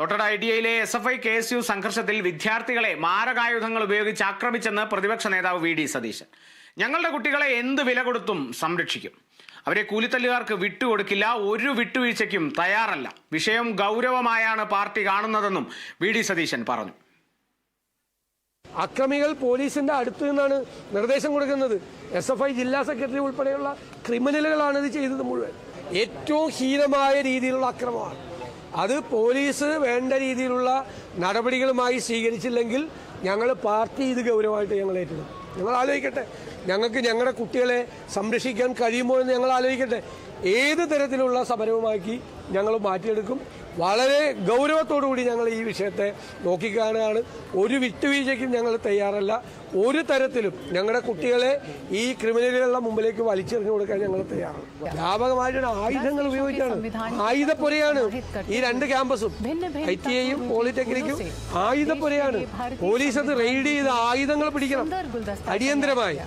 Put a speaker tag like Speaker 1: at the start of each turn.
Speaker 1: തൊട്ടട I T ഐയിലെ S F I K S U സംഘർഷത്തിൽ വിദ്യാർത്ഥികളെ മാരകായുധങ്ങൾ ഉപയോഗിച്ച് ആക്രമിച്ചെന്ന് പ്രതിപക്ഷ നേതാവ് വി ഡി സതീശൻ. ഞങ്ങളുടെ കുട്ടികളെ എന്ത് വില കൊടുത്തും സംരക്ഷിക്കും. അവരെ കൂലിത്തല്ലുകാർക്ക് വിട്ടുകൊടുക്കില്ല ഒരു വിട്ടുവീഴ്ചയ്ക്കും തയ്യാറല്ല. വിഷയം ഗൗരവമായാണ് പാർട്ടി കാണുന്നതെന്നും വി ഡി സതീശൻ പറഞ്ഞു.
Speaker 2: അക്രമികൾ പോലീസിന്റെ അടുത്ത് നിന്നാണ് നിർദ്ദേശം കൊടുക്കുന്നത്. എസ് എഫ് ഐ ജില്ലാ സെക്രട്ടറി ഉൾപ്പെടെയുള്ള ക്രിമിനലുകളാണ് ഇത് ചെയ്തത് മുഴുവൻ. ഏറ്റവും ഹീനമായ രീതിയിലുള്ള അക്രമമാണ്. അത് പോലീസ് വേണ്ട രീതിയിലുള്ള നടപടികളുമായി സ്വീകരിച്ചില്ലെങ്കിൽ ഞങ്ങൾ പാർട്ടി ഇത് ഗൗരവമായിട്ട് ഞങ്ങൾ ഏറ്റെടുക്കും. ഞങ്ങൾ ആലോചിക്കട്ടെ. ഞങ്ങൾക്ക് ഞങ്ങളുടെ കുട്ടികളെ സംരക്ഷിക്കാൻ കഴിയുമോ എന്ന് ഞങ്ങൾ ആലോചിക്കട്ടെ. ഏത് തരത്തിലുള്ള സമരവുമാക്കി ഞങ്ങൾ മാറ്റിയെടുക്കും. വളരെ ഗൗരവത്തോടു കൂടി ഞങ്ങൾ ഈ വിഷയത്തെ നോക്കിക്കാണുകയാണ്. ഒരു വിട്ടുവീഴ്ചയ്ക്കും ഞങ്ങൾ തയ്യാറല്ല. ഒരു തരത്തിലും ഞങ്ങളുടെ കുട്ടികളെ ഈ ക്രിമിനലുകളുടെ മുമ്പിലേക്ക് വലിച്ചെറിഞ്ഞു കൊടുക്കാൻ ഞങ്ങൾ തയ്യാറാണ് വ്യാപകമായിട്ട് ആയുധങ്ങൾ ഉപയോഗിച്ചാണ്. ആയുധപ്പുരയാണ് ഈ രണ്ട് ക്യാമ്പസും. ഐ ടി ഐയും പോളിടെക്നിക്കും ആയുധപ്പുരയാണ്. പോലീസ് അത് റെയ്ഡ് ചെയ്ത് ആയുധങ്ങൾ പിടിക്കണം. അടിയന്തരമായി.